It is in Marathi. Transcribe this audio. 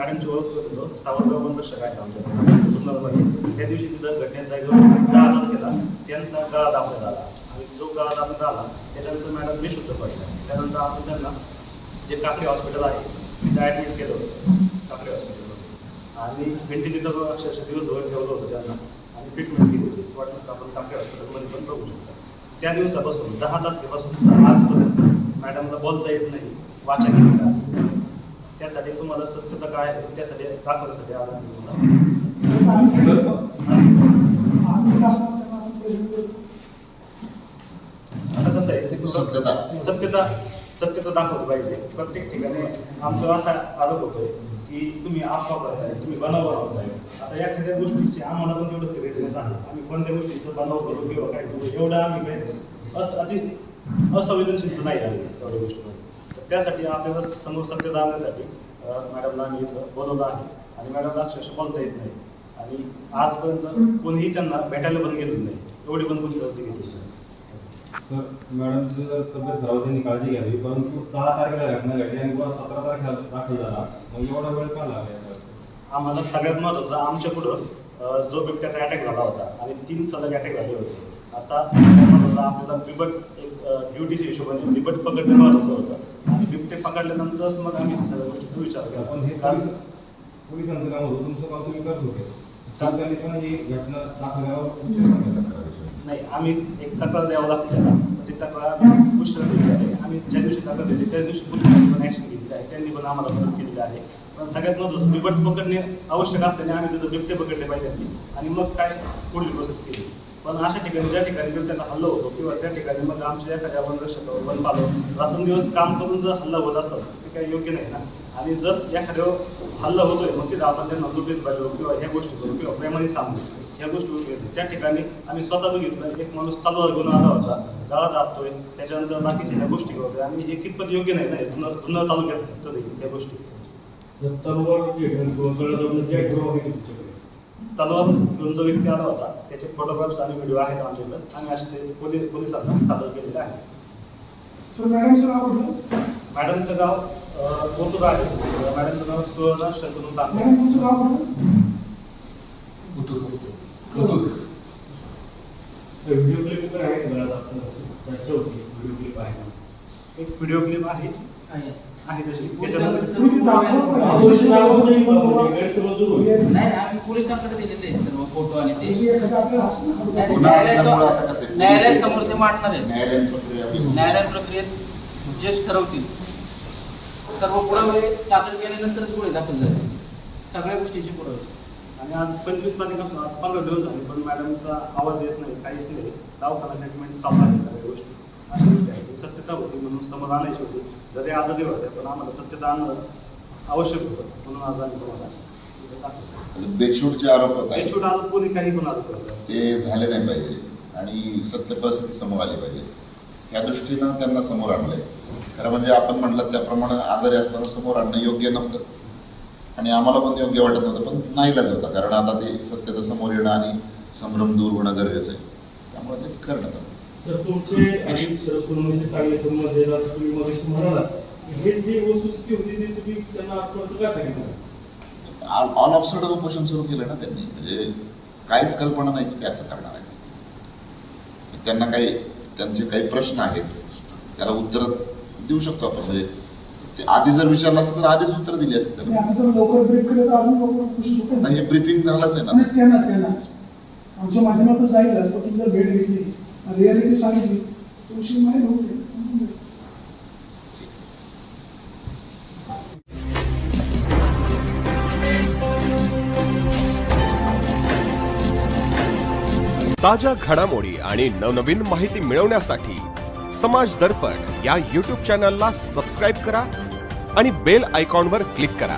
मॅडमची ओळख करून दो सावरगाव बंद शक आहे आमच्या. जुन्नरमध्ये त्या दिवशी तिथं घटनेचा जो गाळा केला. त्यांचा गाळा दाबण्यात आला. आणि जो गाळा दाबण्यात आला त्याच्यानंतर मॅडम बेशुद्ध पडला. त्यानंतर आपण त्यांना जे काकडे हॉस्पिटल आहे तिथं ॲडमिट केलं होतं. काकडे हॉस्पिटलमध्ये. आणि व्हेंटिलेटरवर अक्षरशः दिवसभर ठेवलं होतं त्यांना. आणि ट्रीटमेंट केली होती. वाटलं तर आपण काकडे हॉस्पिटलमध्ये पण बघू शकतो. त्या दिवसापासून दहा तारखेपासून आजपर्यंत मॅडमला बोलता येत नाही. वाचा केली त्यासाठी तुम्हाला सत्यता काय आहे? त्यासाठी दाखवण्यासाठी आम्ही आता कसं आहे? सत्यता. सत्यता. सत्यता दाखवली पाहिजे. प्रत्येक ठिकाणी आमचा असा आरोप होतोय की तुम्ही अफवा करताय तुम्ही बनाव बनवताय आता एखाद्या गोष्टीची आम्हाला पण तेवढं सिरियसनेस आहे. आम्ही कोणत्या गोष्टीचं बनाव करू किंवा काय करू एवढं आम्ही काय अस अति असंवेदनशील नाही आली एवढ्या गोष्टीमध्ये त्यासाठी आपल्याला समोर सत्यता आणण्यासाठी अं, मॅडमला आम्ही इथं बोलवलं आहे. आणि मॅडमला अक्षरशः बोलता येत नाही. आणि आजपर्यंत कोणीही त्यांना भेटायला पण गेलेलं नाही. एवढी पण कोणी रस्ते घेतली नाही. सर मॅडमची जर तब्येत खराब त्यांनी काळजी घ्यावी परंतु दहा तारखेला घटना घडली आणि पुन्हा सतरा तारखेला दाखल झाला. मग एवढा वेळ का लागला आम्हाला सगळ्यात महत्त्वाचं आमच्या पुढं जो बिबट्याचा अटॅक झाला होता आणि तीन सलग अटॅक झाले होते. आता आपल्याला बिबट एक ड्युटीच्या हिशोबाने बिबट पकडणं महत्त्वाचं होतं. आणि बिबटे पकडल्यानंतरच मग आम्ही विचार पण हे केला पोलीस कारण पोलिसांचं काम होतं. तुमचं काम तुम्ही करत होते. पण ही घटना झाला. नाही आम्ही एक तक्रार द्यावं लागते. ती तक्रार पुष्कळ दिली आहे. आम्ही ज्या दिवशी तक्रार दिली त्या दिवशी पोलिसांनी पण ॲक्शन घेतली आहे. त्यांनी पण आम्हाला मदत केलेली आहे. पण सगळ्यात महत्त्वाचं बिबट पकडणे आवश्यक असल्याने आम्ही तिथं बिबटे पकडले पाहिजे आणि मग काय पुढील प्रोसेस केली? पण अशा ठिकाणी ज्या ठिकाणी बिबट्याचा हल्ला होतो किंवा त्या ठिकाणी मग आमच्या एखाद्या वनरक्षकावर वन पालो रात्रंदिवस काम करून जर हल्ला होत असेल ते काही योग्य नाही ना आणि जर एखाद्यावर हल्ला होतोय मग तिथं आपण त्यांना दुबीत पाहिजे किंवा ह्या गोष्टी करू किंवा प्रेमाने सांगू ह्या गोष्टी होत त्या ठिकाणी आम्ही स्वतः बघितलं एक माणूस तलवार घेऊन आला होता गावात दाबतोय त्याच्यानंतर बाकीच्या ह्या गोष्टी करतोय आणि हे कितपत योग्य नाही ना जुन्नर जुन्नर तालुक्यात तर त्या गोष्टी तलवार घेऊन जो व्यक्ती आला होता त्याचे फोटोग्राफ्स आणि व्हिडिओ आहेत आमच्याकडे. आम्ही असे ते पोलीस पोलिसांना सादर केलेले आहे सर मॅडमचं नाव कुठलं? मॅडमचं गाव अं, कोतुर आहे मॅडमचं नाव सुवर्ण शंतनू तांबे मॅडम तुमचं गाव कुठलं? व्हिडिओ क्लिप पण आहे घरात आपण चर्चा होती व्हिडिओ क्लिप आहे. एक व्हिडिओ क्लिप आहे. आहे तशी. नाही. म्हणजे आम्ही पोलिसांकडे दिलेले सर्व फोटो आणि ते. गुन्हा ते मांडणार न्यायालयीन प्रक्रियेत जज ठरवतील. सर्व पुरावे सादर केल्यानंतरच पुढे दाखल झाले. सगळ्या गोष्टीची पुरावे. आणि आज पंचवीस तारखेपासून आज पंधरा दिवस झाले पण मॅडमचा आवाज येत नाही काहीच नाही. दवाखाना ट्रीटमेंट चालू आहे सगळ्या गोष्टी. सत्यता होती म्हणून समोर आणायची होती. जरी आजारी होत्या पण आम्हाला सत्यता आणणं आवश्यक होतं म्हणून आज आम्ही तुम्हाला. म्हणजे बेछूटचे आरोप होत बेछूट आरोप कोणी काही पण आरोप करतात ते झाले नाही पाहिजे. आणि सत्य परिस्थिती समोर आली पाहिजे. या दृष्टीनं त्यांना समोर आणलंय. खरं म्हणजे आपण म्हटलं त्याप्रमाणे आजारी असताना समोर आणणं योग्य नव्हतं. आणि आम्हाला पण योग्य वाटत नव्हतं पण नाईलाज होता. कारण आता ते सत्यता समोर येणं आणि संभ्रम दूर होणं गरजेचं आहे. त्यामुळे ते करण्यात आलं सर तुमचे आणि सर सुनावणीचे चांगले संबंध आहेत असं तुम्ही मगाशी म्हणाला हे जी वस्तुस्थिती होती ती तुम्ही त्यांना आजपर्यंत काय सांगितलं? ऑल ऑफ सडन उपोषण सुरू केलं ना त्यांनी. म्हणजे काहीच कल्पना नाही की ते असं करणार आहे. त्यांना काही त्यांचे काही प्रश्न आहेत. त्याला उत्तर देऊ शकतो आपण. म्हणजे ते आधी जर विचारलं असतं तर आधीच उत्तर दिली असते नाही हे ब्रीफिंग झालंच आहे ना. त्यांना त्यांना. आमच्या माध्यमातून जाईलच पण तुम्ही जर भेट घेतली रियालिटी सांगितली. तो उशीर माहीत होऊन जाईल. ताज्या घडामोडी आणि नवनवीन माहिती मिळवण्यासाठी समाज दर्पण या यूट्यूब चॅनलला सबस्क्राईब करा आणि बेल आयकॉनवर क्लिक करा.